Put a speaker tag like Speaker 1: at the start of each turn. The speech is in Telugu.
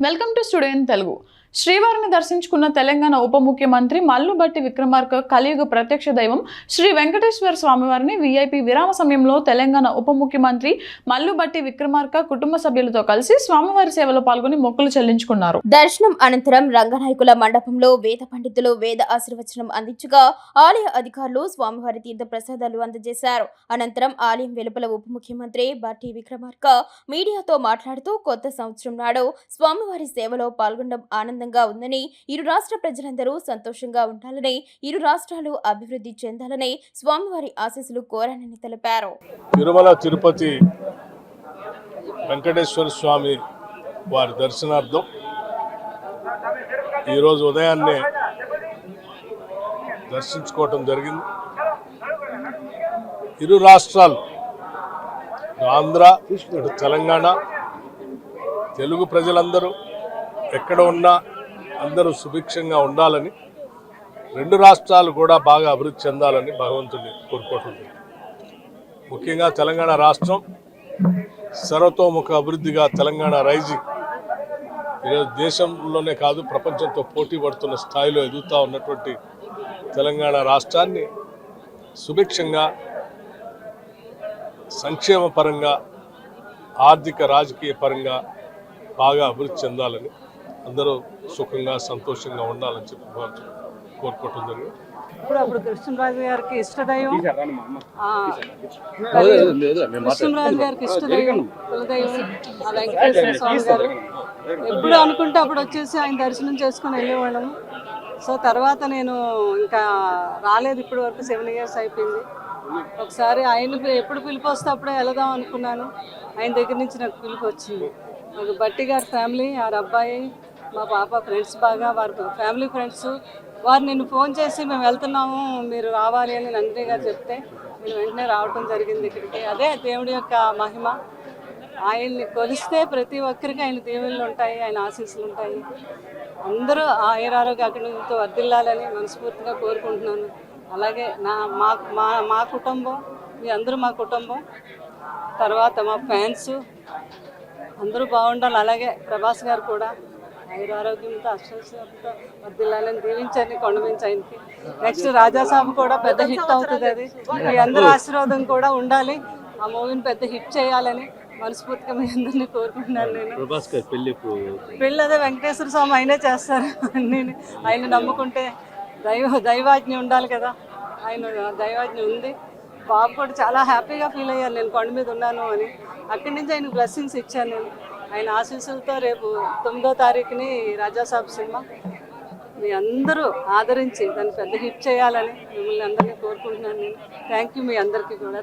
Speaker 1: Welcome to studio in Telugu. శ్రీవారిని దర్శించుకున్న తెలంగాణ ఉప ముఖ్యమంత్రి మల్లుబట్టి విక్రమార్క కలియుగ ప్రత్యక్ష దైవం శ్రీ వెంకటేశ్వర స్వామివారిని విఐపి విరామ సమయంలో తెలంగాణ ఉప ముఖ్యమంత్రి మల్లుబట్టి విక్రమార్క కుటుంబ సభ్యులతో కలిసి స్వామివారి సేవలో పాల్గొని మొక్కులు చెల్లించుకున్నారు.
Speaker 2: దర్శనం అనంతరం రంగనాయకుల మండపంలో వేద పండితులు వేద ఆశీర్వచనం అందించగా ఆలయ అధికారులు స్వామివారి తీర్థ ప్రసాదాలు అందజేశారు. అనంతరం ఆలయం వెలుపల ఉప ముఖ్యమంత్రి బట్టి విక్రమార్క మీడియాతో మాట్లాడుతూ కొత్త సంవత్సరం నాడు స్వామివారి సేవలో పాల్గొనడం ఆనందంగా ఉందని ఇరు రాష్ట్ర ప్రజలందరూ సంతోషంగా ఉండాలని ఇరు రాష్ట్రాలు అభివృద్ధి చెందాలని స్వామివారి ఆశీస్సులు కోరానని తెలిపారు.
Speaker 3: తిరుమల తిరుపతి వెంకటేశ్వర స్వామి వారి దర్శనార్థం ఈరోజు ఉదయాన్నే దర్శించుకోవటం జరిగింది. ఇరు రాష్ట్రాలు ఆంధ్ర తెలంగాణ తెలుగు ప్రజలందరూ ఎక్కడ ఉన్నా అందరూ సుభిక్షంగా ఉండాలని రెండు రాష్ట్రాలు కూడా బాగా అభివృద్ధి చెందాలని భగవంతుని కోరుకుంటుంది ముఖ్యంగా తెలంగాణ రాష్ట్రం సర్వతోముఖ అభివృద్ధిగా తెలంగాణ రైజింగ్. ఈరోజు దేశంలోనే కాదు ప్రపంచంతో పోటీ పడుతున్న స్థాయిలో ఎదుగుతూ ఉన్నటువంటి తెలంగాణ రాష్ట్రాన్ని సుభిక్షంగా సంక్షేమ పరంగా ఆర్థిక రాజకీయ పరంగా బాగా అభివృద్ధి చెందాలని అందరూ సుఖంగా సంతోషంగా ఉండాలని చెప్పి కోరుకోవటం జరిగింది.
Speaker 4: ఇప్పుడు అప్పుడు కృష్ణరాజు గారికి ఇష్టదైవం? ఆ, కృష్ణరాజు గారికి ఇష్టదైవం? కులదైవం? ఆ వెంకటేశ్వర స్వామి గారు? ఎప్పుడు అనుకుంటే అప్పుడు వచ్చేసి ఆయన దర్శనం చేసుకుని వెళ్ళేవాళ్ళము. సో తర్వాత నేను ఇంకా రాలేదు ఇప్పటి వరకు సెవెన్ ఇయర్స్ అయిపోయింది. ఒకసారి ఆయన ఎప్పుడు పిలుపు వస్తే అప్పుడే వెళదాం అనుకున్నాను. ఆయన దగ్గర నుంచి నాకు పిలుపు వచ్చింది. నాకు బట్టి గారి ఫ్యామిలీ ఆరు అబ్బాయి మా పాప ఫ్రెండ్స్ బాగా వారి ఫ్యామిలీ ఫ్రెండ్స్ వారు నిన్ను ఫోన్ చేసి మేము వెళ్తున్నాము మీరు రావాలి అని నందిని గారు చెప్తే నేను వెంటనే రావటం జరిగింది ఇక్కడికి. అదే దేవుడి యొక్క మహిమ. ఆయన్ని కొలిస్తే ప్రతి ఒక్కరికి ఆయన దేవుళ్ళు ఉంటాయి ఆయన ఆశీస్సులు ఉంటాయి. అందరూ ఆయురారోగ్య అక్కడితో వర్దిల్లాలని మనస్ఫూర్తిగా కోరుకుంటున్నాను. అలాగే నా మా మా మా కుటుంబం మీ అందరూ మా కుటుంబం తర్వాత మా ఫ్యాన్స్ అందరూ బాగుండాలి. అలాగే ప్రభాస్ గారు కూడా. ఆయుర ఆరోగ్యంతో అష్టంతో వర్దిల్లాలని దీవించండి కొండమించి ఆయనకి నెక్స్ట్ రాజాసాబు కూడా పెద్ద హిట్ అవుతుంది అది. మీ అందరి ఆశీర్వాదం కూడా ఉండాలి. ఆ మూవీని పెద్ద హిట్ చేయాలని మనస్ఫూర్తిగా మీ అందరినీ కోరుకుంటున్నాను నేను.
Speaker 5: పెళ్ళి
Speaker 4: పెళ్ళి అదే వెంకటేశ్వర స్వామి ఆయనే చేస్తారు. నేను ఆయన నమ్ముకుంటే దైవ దైవాజ్ఞ ఉండాలి కదా. ఆయన దైవాజ్ఞ ఉంది. బాబు కూడా చాలా హ్యాపీగా ఫీల్ అయ్యారు. నేను కొండ మీద ఉన్నాను అని. అక్కడి నుంచి ఆయన బ్లెస్సింగ్స్ ఇచ్చాను నేను. ఆయన ఆశీస్సులతో రేపు తొమ్మిదో తారీఖుని రాజాసాబ్ సినిమా. మీ అందరూ ఆదరించి దాన్ని పెద్ద హిట్ చేయాలని మిమ్మల్ని అందరినీ కోరుకుంటున్నాను నేను. థ్యాంక్ యూ మీ అందరికీ కూడా.